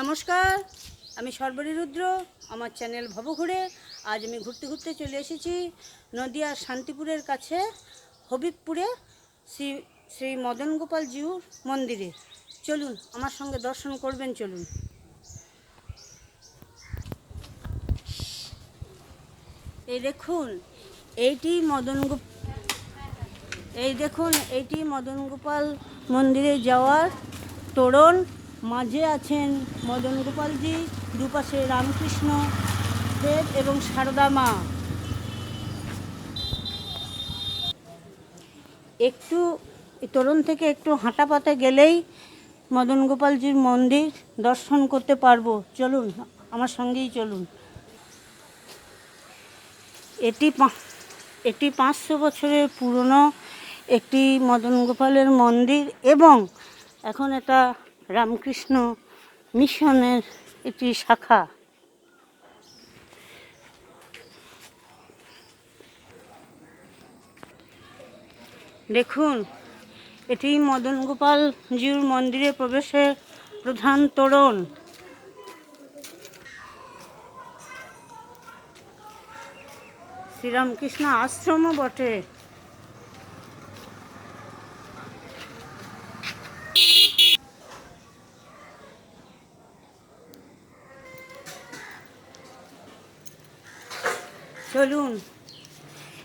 নমস্কার, আমি সর্বরী রুদ্র আমার চ্যানেল ভবঘুরে। আজ আমি ঘুরতে ঘুরতে চলে এসেছি নদিয়ার শান্তিপুরের কাছে, হবিবপুরে, শ্রী শ্রী মদন গোপাল জিউর মন্দিরে। চলুন, আমার সঙ্গে দর্শন করবেন, চলুন। এই দেখুন, এইটি মদন এই দেখুন, এইটি মদন গোপাল মন্দিরে যাওয়ার তোরণ। মাঝে আছেন মদন গোপালজি, দুপাশে রামকৃষ্ণ দেব এবং সারদা মা। একটু তোরণ থেকে একটু হাঁটা পাতে গেলেই মদন গোপালজির মন্দির দর্শন করতে পারব। চলুন, আমার সঙ্গেই চলুন। এটি এটি পাঁচশো বছরের পুরনো একটি মদন গোপালের মন্দির এবং এখন এটা রামকৃষ্ণ মিশনের একটি শাখা। দেখুন, এটি মদন গোপাল জিউর মন্দিরে প্রবেশের প্রধান তোরণ। শ্রীরামকৃষ্ণ আশ্রমও বটে। চলুন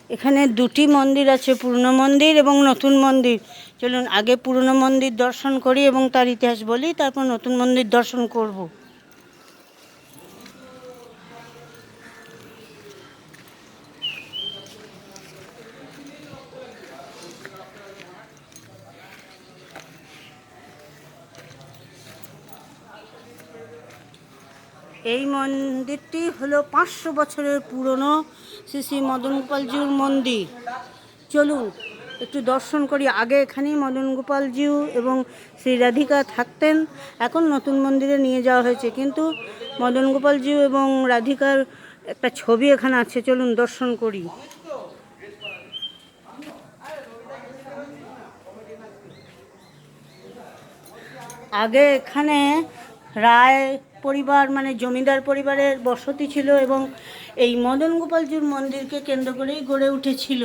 এখানে দুটি মন্দির আছে, পুরনো মন্দির এবং নতুন মন্দির। চলুন, আগে পুরনো মন্দির দর্শন করি এবং তার ইতিহাস বলি, তারপর নতুন মন্দির দর্শন করব। এই মন্দিরটি হলো পাঁচশো বছরের পুরনো শ্রী শ্রী মদন গোপালজিউর মন্দির। চলুন, একটু দর্শন করি। আগে এখানেই মদন গোপালজিউ এবং শ্রী রাধিকা থাকতেন। এখন নতুন মন্দিরে নিয়ে যাওয়া হয়েছে। কিন্তু মদন গোপালজিউ এবং রাধিকার একটা ছবি এখানে আছে। চলুন, দর্শন করি। আগে এখানে রায় পরিবার মানে জমিদার পরিবারের বসতি ছিল এবং এই মদন গোপালজির মন্দিরকে কেন্দ্র করেই গড়ে উঠেছিল।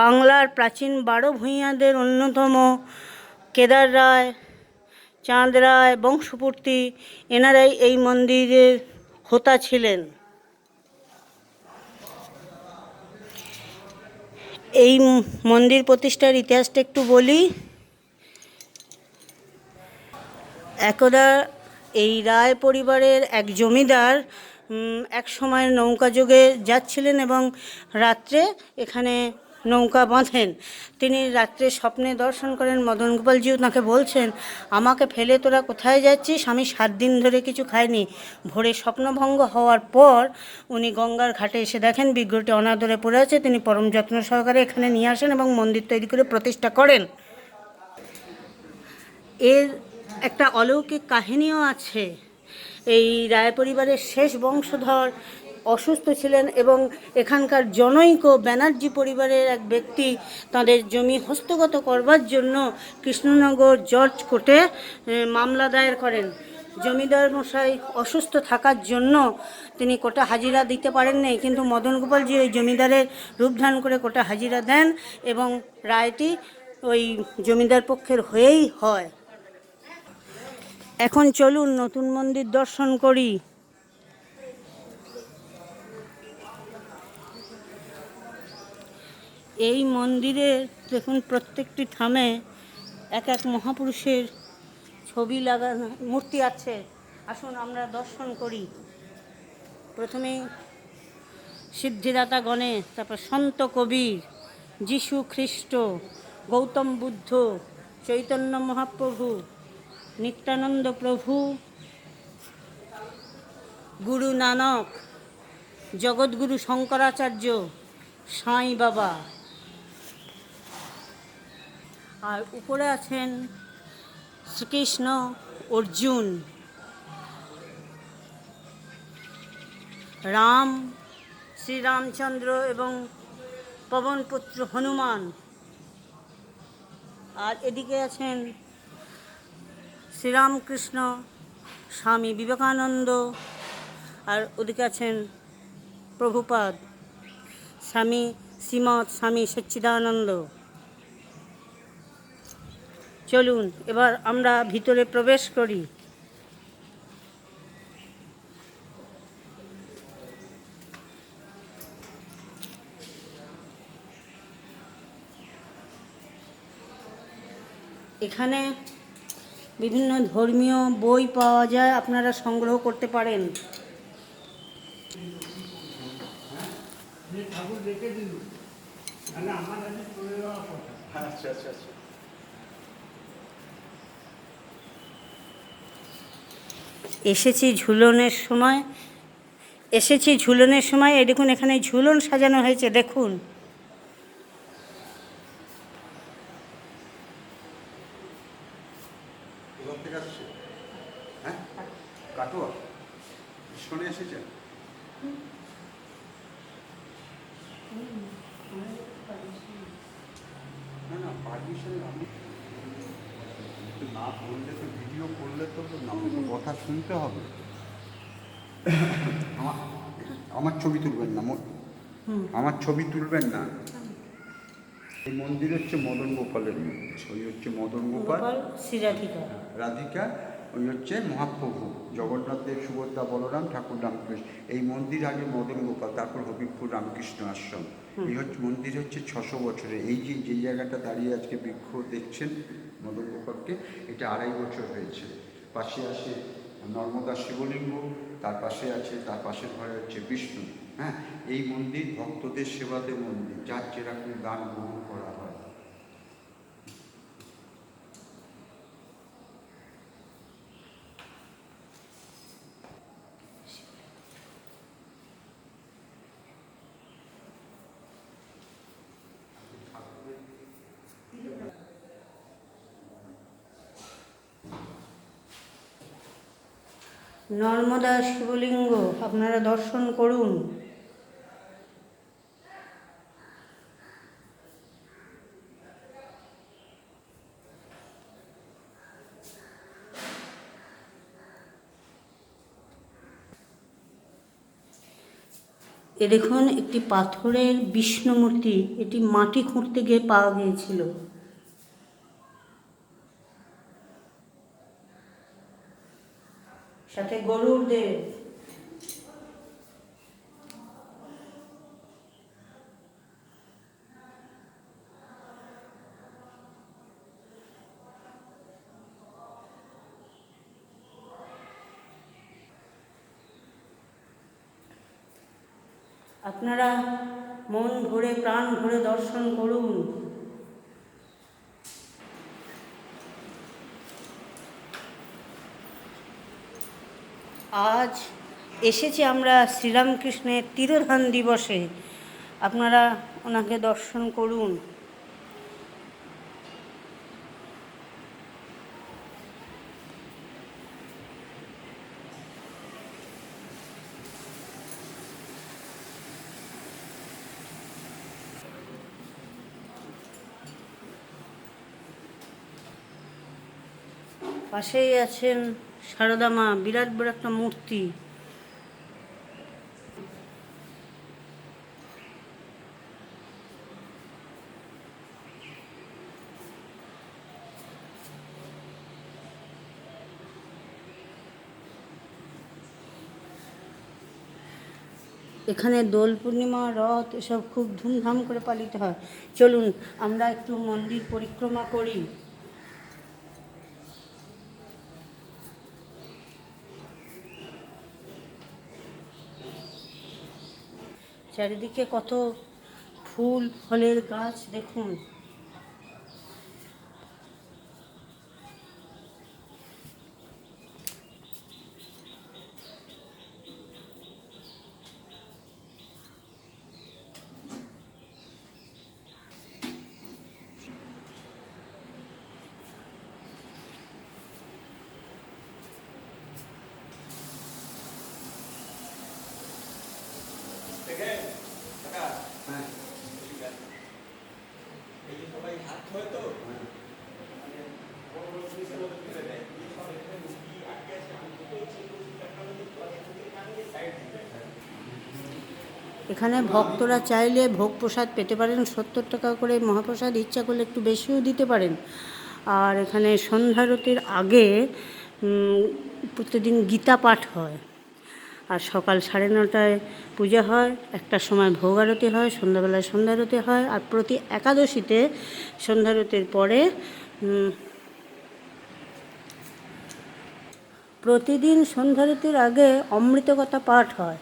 বাংলার প্রাচীন বারো ভূঁইয়াদের অন্যতম কেদার রায়, চাঁদ রায়, বংশপূর্তি, এনারাই এই মন্দিরের হোতা ছিলেন। এই মন্দির প্রতিষ্ঠার ইতিহাসটা একটু বলি। একদা এই রায় পরিবারের এক জমিদার এক সময় নৌকা যোগে যাচ্ছিলেন এবং রাত্রে এখানে নৌকা বাঁধেন। তিনি রাত্রে স্বপ্নে দর্শন করেন। মদন গোপালজিও তাকে বলছেন, আমাকে ফেলে তোরা কোথায় যাচ্ছিস? আমি সাত দিন ধরে কিছু খাইনি। ভোরে স্বপ্নভঙ্গ হওয়ার পর উনি গঙ্গার ঘাটে এসে দেখেন, বিগ্রহটি অনাদরে পড়ে আছে। তিনি পরম যত্ন সহকারে এখানে নিয়ে আসেন এবং মন্দির তৈরি করে প্রতিষ্ঠা করেন। এর একটা অলৌকিক কাহিনীও আছে। এই রায় পরিবারের শেষ বংশধর অসুস্থ ছিলেন এবং এখানকার জনৈক ব্যানার্জি পরিবারের এক ব্যক্তি তাদের জমি হস্তগত করবার জন্য কৃষ্ণনগর জর্জ কোর্টে মামলা দায়ের করেন। জমিদার মশাই অসুস্থ থাকার জন্য তিনি কোটা হাজিরা দিতে পারেন নাই, কিন্তু মদন গোপালজি ওই জমিদারের রূপ ধারণ করে কোটা হাজিরা দেন এবং রায়টি ওই জমিদার পক্ষের হয়েই হয়। এখন চলুন নতুন মন্দির দর্শন করি। এই মন্দিরে দেখুন প্রত্যেকটি থামে এক এক মহাপুরুষের ছবি লাগানো, মূর্তি আছে। আসুন আমরা দর্শন করি। প্রথমে সিদ্ধিদাতা গণেশ, তারপর সন্ত কবির, যিশু খ্রিস্ট গৌতম বুদ্ধ, চৈতন্য মহাপ্রভু, নিত্যানন্দ প্রভু, গুরু নানক, জগৎগুরু শঙ্করাচার্য, সাঁই বাবা। আর উপরে আছেন শ্রীকৃষ্ণ অর্জুন। রাম, শ্রীরামচন্দ্র এবং পবনপুত্র হনুমান। আর এদিকে আছেন শ্রীরামকৃষ্ণ, স্বামী বিবেকানন্দ আর ওদিকে আছেন প্রভুপাদ, স্বামী শ্রীমৎ স্বামী সচ্চিদানন্দ। চলুন এবার আমরা ভিতরে প্রবেশ করি। এখানে বিভিন্ন ধর্মীয় বই পাওয়া যায় আপনারা সংগ্রহ করতে পারেন। আচ্ছা আচ্ছা আচ্ছা। এসেছি ঝুলনের সময়, এসেছি ঝুলনের সময়, এই দেখুন এখানে ঝুলন সাজানো হয়েছে, দেখুন। হ্যাঁ? না বললে তো ভিডিও করলে তো আমাকে কথা শুনতে হবে। আমার আমার ছবি তুলবেন না আমার ছবি তুলবেন না। এই মন্দির হচ্ছে মদন গোপালের মন্দির। ওই হচ্ছে মদন গোপাল গোপাল রাধিকা। ওই হচ্ছে মহাপ্রভু জগন্নাথ দেব সুভদ্রা বলরাম ঠাকুর রামকৃষ্ণ। এই মন্দির আগে মদন গোপাল তারপর হবিবপুর রামকৃষ্ণ আশ্রম। এই হচ্ছে মন্দির হচ্ছে ছশো বছরে এই যে যে জায়গাটা দাঁড়িয়ে আজকে বৃক্ষ দেখছেন মদন গোপালকে এটা আড়াই বছর হয়েছে। পাশে আছে নর্মদা শিবলিঙ্গ, তার পাশে আছে, তার পাশের ঘরে হচ্ছে বিষ্ণু। হ্যাঁ এই মন্দির ভক্তদের সেবাতে মন্দির। যার যেরকম গান গ্রহণ করা হয় নর্মদা শিবলিঙ্গ, আপনারা দর্শন করুন। এ দেখুন, একটি পাথরের বিষ্ণু মূর্তি এটি মাটি খুঁড়তে গিয়ে পাওয়া গিয়েছিল। সাথে গরুর দেব আপনারা মন ভরে প্রাণ ভরে দর্শন করুন। আজ এসেছি আমরা শ্রীরামকৃষ্ণের তিরোধান দিবসে। আপনারা ওনাকে দর্শন করুন। পাশেই আছেন সারদা মা, বিরাট বড় একটা মূর্তি। এখানে দোল পূর্ণিমা, রথ, এসব খুব ধুমধাম করে পালিত হয়। চলুন, আমরা একটু মন্দির পরিক্রমা করি। চারিদিকে কত ফুল ফলের গাছ দেখুন। এখানে ভক্তরা চাইলে ভোগ প্রসাদ পেতে পারেন। সত্তর টাকা করে মহাপ্রসাদ, ইচ্ছা করলে একটু বেশিও দিতে পারেন। আর এখানে সন্ধ্যারতির আগে প্রতিদিন গীতা পাঠ হয়। আর সকাল সাড়ে নটায় পূজা হয়, একটার সময় ভোগ আরতি হয়, সন্ধ্যাবেলায় সন্ধ্যারতি হয় আর প্রতি একাদশীতে সন্ধ্যারতির পরে প্রতিদিন সন্ধ্যারতির আগে অমৃতকথা পাঠ হয়।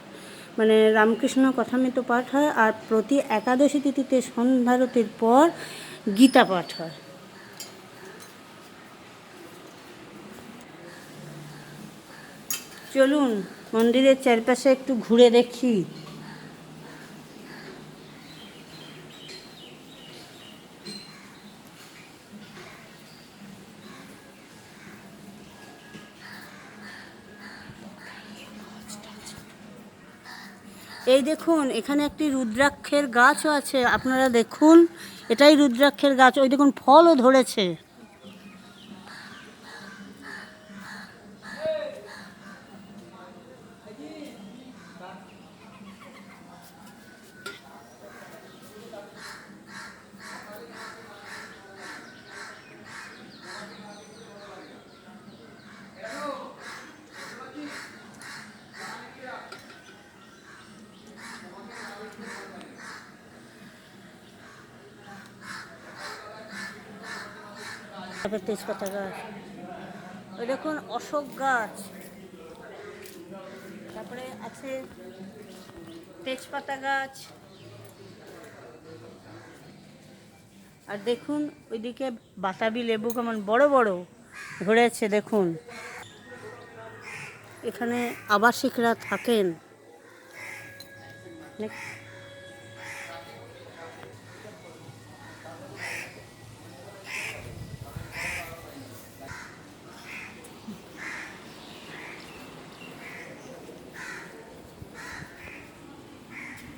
মানে রামকৃষ্ণ কথামৃত পাঠ হয় আর প্রতি একাদশী তিথিতে সন্ধ্যারতির পর গীতা পাঠ হয়। চলুন, মন্দিরের চারপাশে একটু ঘুরে দেখি। এই দেখুন, এখানে একটি রুদ্রাক্ষের গাছও আছে, আপনারা দেখুন, এটাই রুদ্রাক্ষের গাছ, ওই দেখুন, ফলও ধরেছে। তারপর তেজপাতা গাছ। ওই দেখুন, অশোক গাছ। তারপরে আছে তেজপাতা গাছ। আর দেখুন, ওইদিকে বাতাবি লেবু কেমন বড় বড় ধরেছে, দেখুন। এখানে আবাসিকরা থাকেন।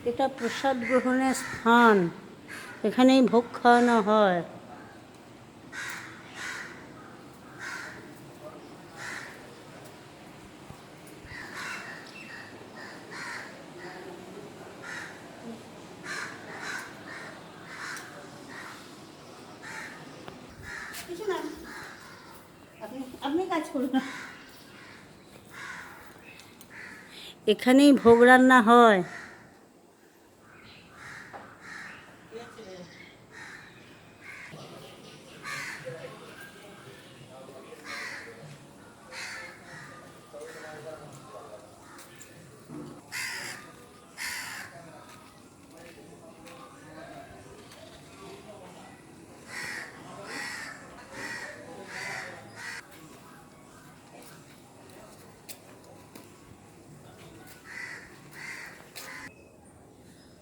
এটা প্রসাদ গ্রহণের স্থান। এখানেই ভোগ খাওয়ানো হয়। আপনি কাজ করুন। এখানেই ভোগ রান্না হয়।